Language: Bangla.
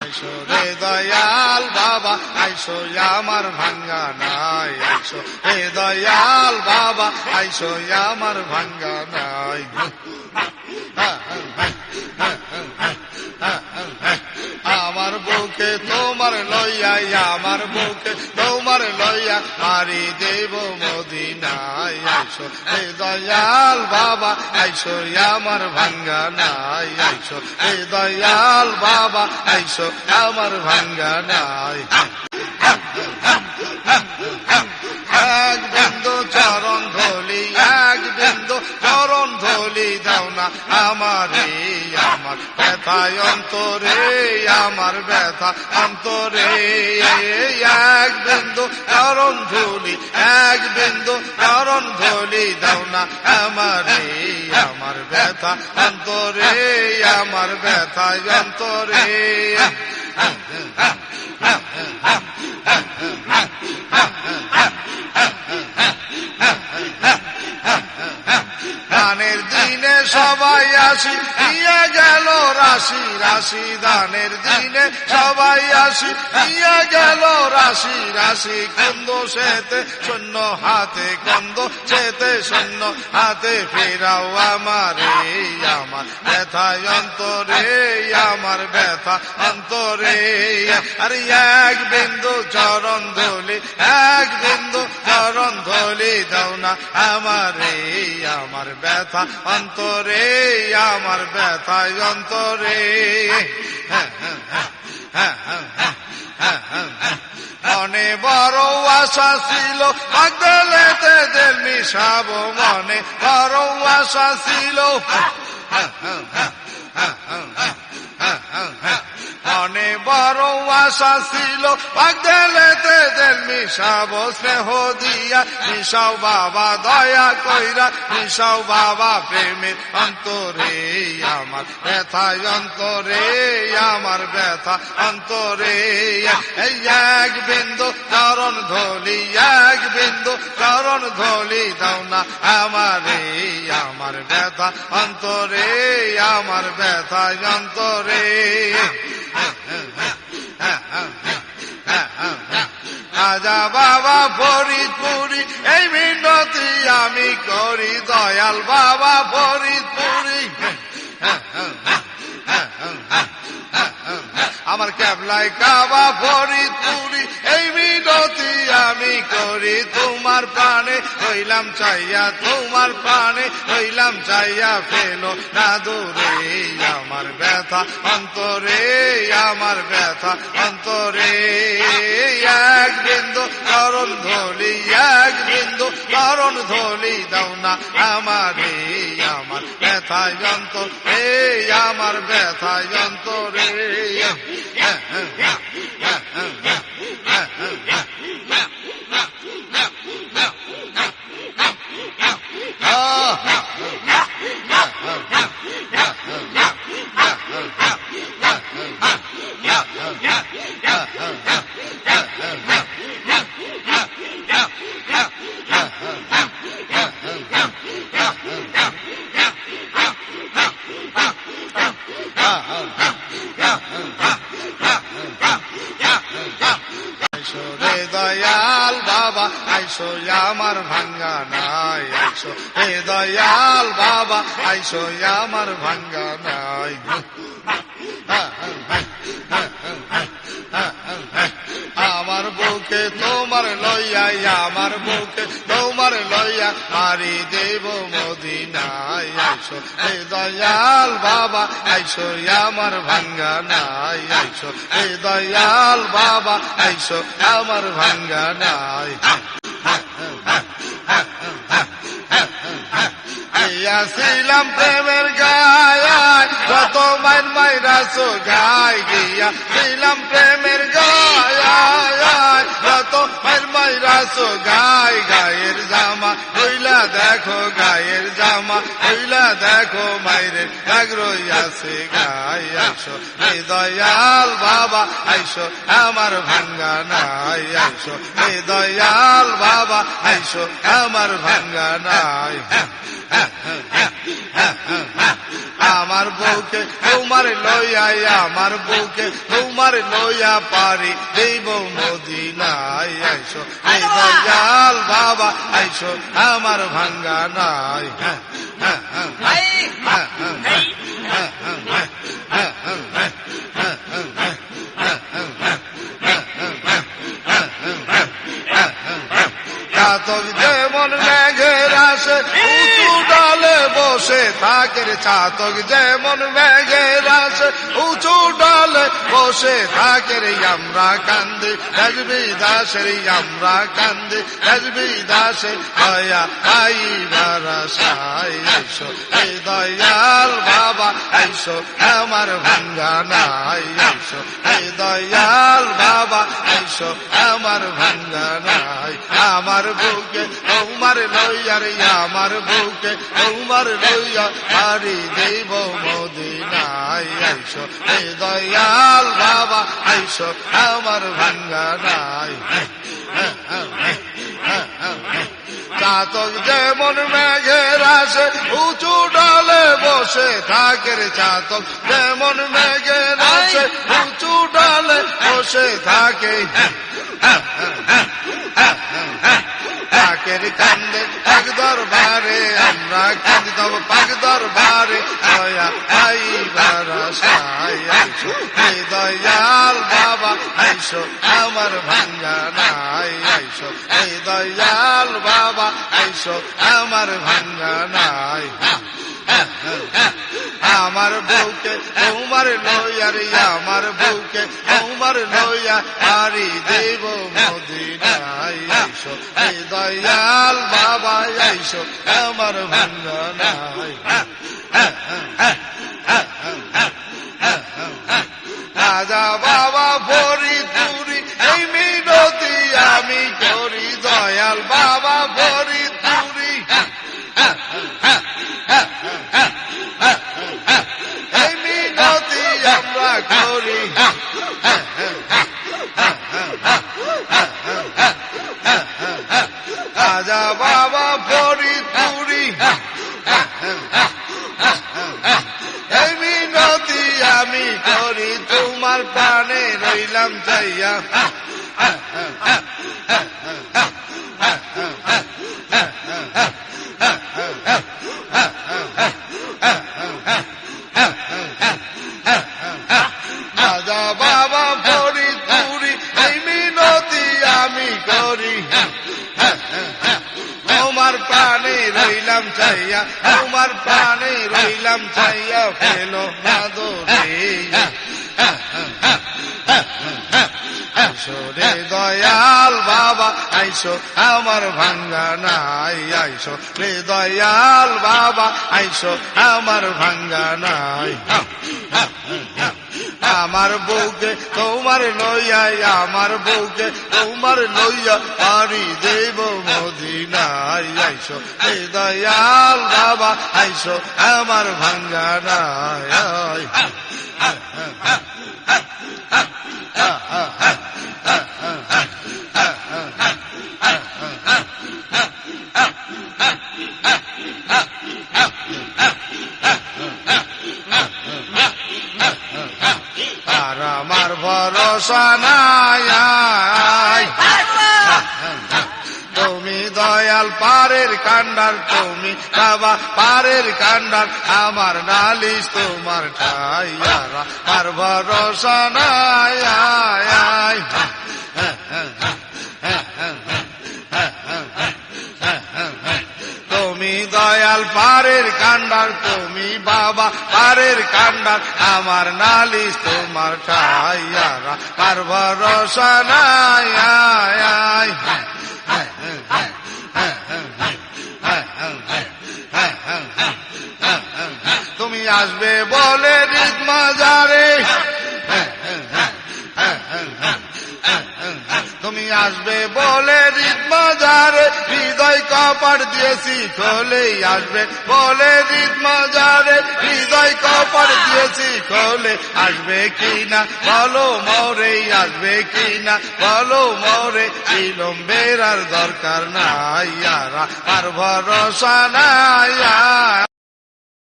আইসো রে দয়াল বাবা, আইসো আমার ভাঙ্গা নাই, আইসো রে দয়াল বাবা, আইসো আমার ভাঙ্গা নাই। আমার বুকে তোমার লইয়াই, আমার বুকে তোমার লইয়া মারি দেব মদিনায়। আইসো, হে দয়াল বাবা, আইসো আমার ভাঙ্গা নাই। আইসো, হে দয়াল বাবা, আইসো আমার ভাঙ্গা নাই। এক বিন্দু চরণ ধলি, এক বিন্দু চরণ ধলি দাও না আমার আমার ব্যথায় অন্তরে আমার ব্যথা? অন্তরে এক বিন্দু চরণ ধুলি, এক বিন্দু চরণ ধলি দাও না আমার আমার ব্যথা। অন্তরে আমার ব্যথা, অন্তরে দানের দিনে সবাই আসি, দিয়ে গেল রাশি রাশি দানের দিনে সবাই আসি, দিয়ে গেল রাশি রাশি কন্দ সেতে, শূন্য হাতে কন্দ সেতে, শূন্য হাতে ফেরাও আমার আমার ব্যথা, অন্তরে আমার ব্যথা, অন্তরে। আরে এক বিন্দু চরণ ধলি, এক বিন্দু চরণ ধলি, দাও না আমার আমার ব্যথা, অন্তরে আমার ব্যথা অন্তরে। মনে বড় আশা ছিল দেল মিশাব মনে। বড় আশা ছিল। মনে বড় আশা ছিল। পাগলেতে দেল মিশাব স্নেহ দিয়া। মিশাও বাবা দয়া কইরা, মিশাও বাবা প্রেমের অন্তরে আমার ব্যথা, অন্তরে আমার ব্যথা, অন্তরে। এই এক বিন্দু চরণ ধলি, এক বিন্দু চরণ ধলি দাও না আমার। আমার ব্যথা, অন্তরে আমার ব্যথা, অন্তরে। রাজা বাবা ফরিদপুরি, এই মিনতি আমি করি, দয়াল বাবা ফরিদপুরি। আমার ক্যাবলাই কাবা ফরিদপুরি, এই মিনতি আমি করি, তোমার প্রাণে হইলাম চাইয়া তোমার প্রাণে, হইলাম চাইয়া ফেলো। না দূরে আমার ব্যথা, অন্তরে আমার ব্যথা, অন্তরে এক বিন্দু করণ ধলি, এক বিন্দু করণ ধলি দাও না আমার আমার ব্যথা অন্তর এই আমার ব্যথা অন্তরে। রে দয়াল বাবা, আইসো আমার ভাঙ্গা নাই, আইসো দয়াল বাবা, আইসো আমার ভাঙ্গা নাই। আমার বুকে তোমার লইয়া আমার বুকে তোমার লইয়া মারি দেব মদিনায়। আইসো, হে দয়াল বাবা, আইসো আমার ভাঙ্গা নাই। আইসো, হে দয়াল বাবা, আইসো আমার ভাঙ্গা নাই। গিয়াছিলাম প্রেমের গায় কত মাইন মাইরাসো গায় গিয়াছিলাম প্রেমের গায় কত মাইন মাইরাসো গায় গায়ের জামা হইলা দেখো গায়ের জামা হইলা দেখো মাইরের আগ্রহ আছে গাই আইসো এই দয়াল বাবা আইসো আমার ভাঙ্গা নাই আইসো এই দয়াল বাবা আইসো আমার ভাঙ্গা নাই। আমার বউকে তোমার লইয়া আমার বউকে তোমার লইয়া পারি দেব মদিনায় আইসো এই দয়াল বাবা আইসো আমার ভাঙ্গা নাই। হ্যাঁ হ্যাঁ হ্যাঁ 哎，嗯嗯嗯嗯嗯。চাতক যেমন মেঘের আসে, উঁচু ডালে বসে থাকে রে চাতক যেমন মেঘের আসে, উঁচু ডালে বসে থাকে রে আমরা কান্দি রাজবি দাসের আমরা কান্দি রাজবি দাসের দয়া আই আইসো এই দয়াল বাবা আইসো আমার ভাঙ্গা নাই আইসো দয়াল বাবা আইসো আমার ভাঙ্গা নাই, আমার বউকে তোমার লইয়া রে আমার বউকে তোমার লইয়া হারি দেব মদিনায়। আইসো এই দয়াল বাবা, আইসো, আমার ভাঙ্গা নাই। চাতক যেমন মেঘের আসে, উঁচু ডালে বসে থাকে রে চাতক। যেমন মেঘের আসে, উঁচু ডালে বসে থাকে। পাকের কান্দে পাক দরবারে, আমরা কান্দি তব পাক দরবারে, দয়া আই এই দয়াল বাবা আইসো, আমার ভাঙ্গা নাই আইসো এই দয়াল বাবা আইসো, আমার ভাঙ্গা নাই। আমার বউকে তোমার লইয়া রে আমার বউকে তোমার লইয়া আরি দেব মদিনায় দয়াল বাবা আইসো, আমার ভাঙ্গা আমি করি তোমার প্রাণে রইলাম চাইয়া রাজা আইসো, আমার ভাঙ্গা নাই, আইসো। রে দয়াল বাবা, আইসো, আমার ভাঙ্গা নাই। আমার বউকে তোমার লইয়া আমার বউকে তোমার লইয়া পারি দেব মদিনায়। আইসো, হে দয়াল বাবা, আইসো, আমার ভাঙ্গা নাই আর আমার ভরসা তুমি দয়াল পারের কান্ডার, তুমি বাবা পারের কান্ডার, আমার নালিশ তোমার ঠাই আর ভরসা। তুমি দয়াল পারের কান্ডার, তুমি বাবা পারের কান্ডার আমার নালিশ তোমার ঠাইয়ারা আর ভরসা। তুমি আসবে বলে মাজারে তুমি আসবে বলে রিত মাজারে হৃদয় কপাট দিয়েছি খোলে আসবে। বলে রিত মাজারে হৃদয় কপাট দিয়েছি খোলে আসবে কি না বলো মরে আসবে কি না বলো মরে বিলম্বের আর দরকার নাই আর ভরসা নাই